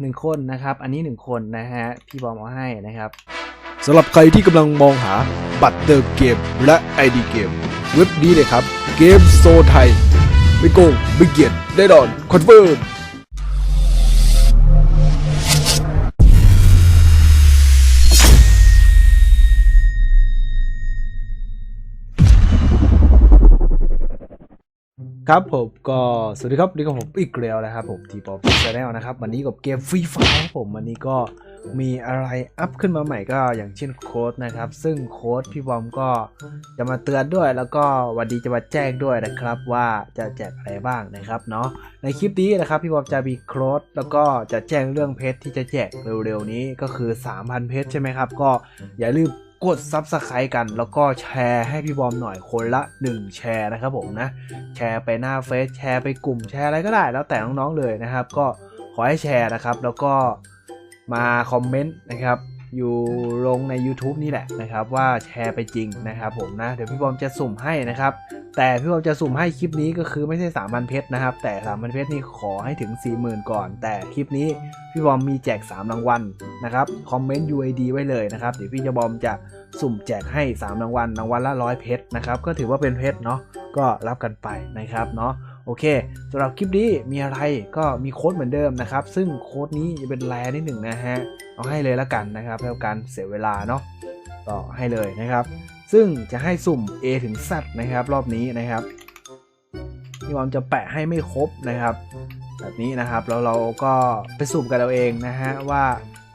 หนึ่งคนนะครับ อันนี้หนึ่งคนนะฮะ พี่บอมเอาให้นะครับสำหรับใครที่กำลังมองหาบัตรเติมเกมและ ID เกม เว็บนี้เลยครับ เกมโซไทย ไม่โกงไม่เกียดได้ดอนคอนเฟิร์ม ครับผมก็สวัสดีครับนี่ก็ผมอีกแล้วนะครับผมทีปอพีชแนลนะครับวันนี้กับเกมฟรีไฟครับผมวันนี้ก็มีอะไรอัพขึ้นมาใหม่ก็อย่างเช่นโค้ดนะครับ ซึ่งโค้ดพี่บอมก็จะมาเตือนด้วยแล้วก็วันดีจะมาแจ้งด้วยนะครับ ว่าจะแจกอะไรบ้างนะครับเนาะในคลิปนี้นะครับพี่บอมจะมีโค้ดแล้วก็จะแจ้งเรื่องเพชรที่จะแจกเร็วๆนี้ก็คือ 3,000 เพชรใช่ไหมครับ ก็อย่าลืม กด Subscribe กัน แล้วก็แชร์ให้พี่บอมหน่อยคนละ 1 แชร์นะครับผมนะ แชร์ไปหน้าเฟซแชร์ไปกลุ่มแชร์อะไรก็ได้ แล้วแต่น้องๆเลยนะครับ ก็ขอให้แชร์นะครับ แล้วก็มาคอมเมนต์นะครับอยู่ลงใน YouTube นี่แหละนะครับ ว่าแชร์ไปจริงนะครับผมนะ เดี๋ยวพี่บอมจะสุ่มให้นะครับ แต่พี่บอมจะสุ่มให้คลิปนี้ก็คือไม่ใช่3,000เพชรนะครับ แต่3,000เพชรนี่ขอให้ถึง 40,000 ก่อน แต่คลิปนี้พี่บอมมีแจก 3 รางวัลนะครับคอมเมนต์ UID ไว้เลยนะครับเดี๋ยวพี่จะบอมจะสุ่มแจกให้ 3 รางวัลรางวัลละร้อยเพชรนะครับก็ถือว่าเป็นเพชรเนาะก็รับกันไปนะครับเนาะโอเคสำหรับคลิปนี้มีอะไรก็มีโค้ดเหมือนเดิมนะครับ ซึ่งโค้ดนี้จะเป็นแรนิดหนึ่งนะฮะเอาให้เลยละกันนะครับเพื่อการเสียเวลาเนาะก็ให้เลยนะครับ ซึ่งจะให้สุ่ม A ถึง Z นะครับ รอบนี้นะครับพี่บอมจะแปะให้ไม่ครบนะครับ แบบนี้นะครับแล้วเราก็ไปสุ่มกันเราเองนะฮะว่า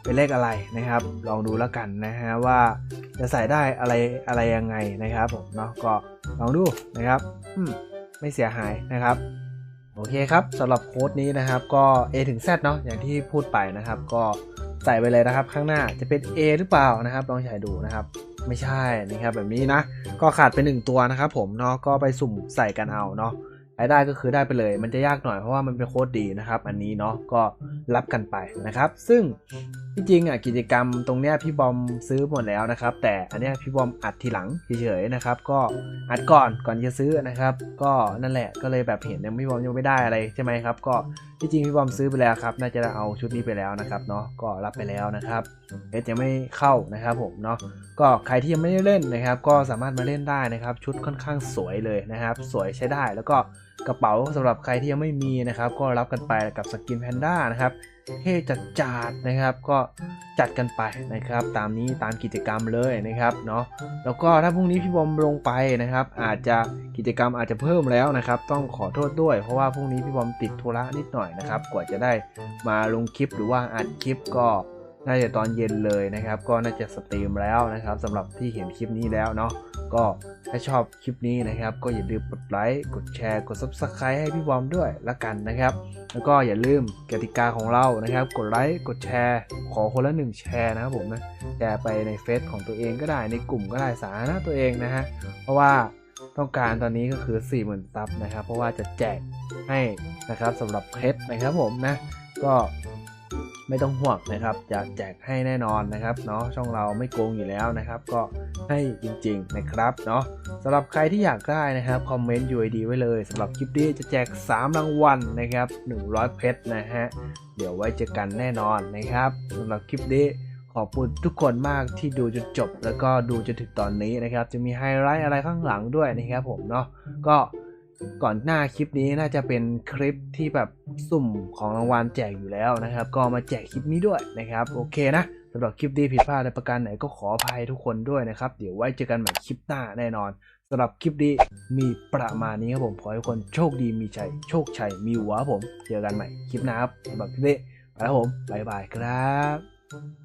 เป็นเลขอะไรนะครับ ลองดูแล้วกันนะฮะว่าจะใส่ได้อะไรอะไรยังไงนะครับผมเนาะก็ลองดูนะครับอืมไม่เสียหายนะครับโอเคครับสำหรับโค้ดนี้นะครับก็ A ถึง Z เนาะอย่างที่พูดไปนะครับ ก็ใส่ไปเลยนะครับ ข้างหน้าจะเป็น A หรือเปล่านะครับ ลองใช้ดูนะครับ ไม่ใช่นะครับแบบนี้นะ ก็ขาดไปหนึ่งตัวนะครับผมเนาะก็ไปสุ่มใส่กันเอาเนาะรายได้ก็คือได้ไปเลย มันจะยากหน่อยเพราะว่ามันเป็นโค้ดดีนะครับ อันนี้เนาะก็รับกันไปนะครับ ซึ่ง จริงอะกิจกรรมตรงเนี้ยพี่บอมซื้อหมดแล้วนะครับ แต่อันเนี้ยพี่บอมอัดทีหลังเฉยๆนะครับ ก็อัดก่อนก่อนจะซื้อนะครับ ก็นั่นแหละก็เลยแบบเห็นยังพี่บอมยังไม่ได้อะไรใช่ไหมครับ ก็ที่จริงพี่บอมซื้อไปแล้วครับน่าจะเอาชุดนี้ไปแล้วนะครับเนาะก็รับไปแล้วนะครับเอสยังไม่เข้านะครับผมเนาะก็ใครที่ยังไม่ได้เล่นนะครับ ก็สามารถมาเล่นได้นะครับ ชุดค่อนข้างสวยเลยนะครับ สวยใช้ได้แล้วก็กระเป๋าสำหรับใครที่ยังไม่มีนะครับ ก็รับกันไปกับสกินแพนด้านะครับ เท่จัดจาดนะครับก็จัดกันไปนะครับ ตามนี้ตามกิจกรรมเลยนะครับเนาะแล้วก็ถ้าพรุ่งนี้พี่บอมลงไปนะครับ อาจจะกิจกรรมอาจจะเพิ่มแล้วนะครับ ต้องขอโทษด้วย เพราะว่าพรุ่งนี้พี่บอมติดธุระนิดหน่อยนะครับกว่าจะได้มาลงคลิปหรือว่าอัดคลิปก็ น่าจะตอนเย็นเลยนะครับ ก็น่าจะสตรีมแล้วนะครับสำหรับที่เห็นคลิปนี้แล้วเนาะก็ถ้าชอบคลิปนี้นะครับ ก็อย่าลืมกดไลค์กดแชร์ กด Subscribe ให้พี่บอมด้วยละกันนะครับ แล้วก็อย่าลืมกติกาของเรานะครับ กดไลค์กดแชร์ ขอคนละหนึ่งแชร์นะครับผมนะแชร์ไปในเฟซของตัวเองก็ได้ในกลุ่มก็ได้สาธารณะตัวเองนะฮะเพราะว่าต้องการตอนนี้ก็คือ 40,000ซับนะครับ เพราะว่าจะแจกให้นะครับสำหรับเพชรนะครับผมนะ ก็ ไม่ต้องห่วงนะครับจะแจกให้แน่นอนนะครับเนาะช่องเราไม่โกงอยู่แล้วนะครับ ก็ให้จริงๆนะครับเนาะสำหรับใครที่อยากได้นะครับคอมเมนต์ UID ไว้เลยสำหรับคลิปนี้จะแจก 3 รางวัลนะครับ 100 เพชรนะฮะเดี๋ยวไว้เจอกันแน่นอนนะครับสำหรับคลิปนี้ขอบคุณทุกคนมากที่ดูจนจบ แล้วก็ดูจนถึงตอนนี้นะครับ จะมีไฮไลท์อะไรข้างหลังด้วยนะครับผมเนาะก็ ก่อนหน้าคลิปนี้น่าจะเป็นคลิปที่แบบสุ่มของรางวัลแจกอยู่แล้วนะครับ ก็มาแจกคลิปนี้ด้วยนะครับโอเคนะสำหรับคลิปนี้ผิดพลาดในประการไหนก็ขออภัยทุกคนด้วยนะครับ เดี๋ยวไว้เจอกันใหม่คลิปหน้าแน่นอนสำหรับคลิปนี้มีประมาณนี้ครับผมขอให้ทุกคนโชคดีมีชัยโชคชัยมีหัวผม เจอกันใหม่คลิปหน้าครับสำหรับคลิปนี้ไปแล้วผมบายบายครับ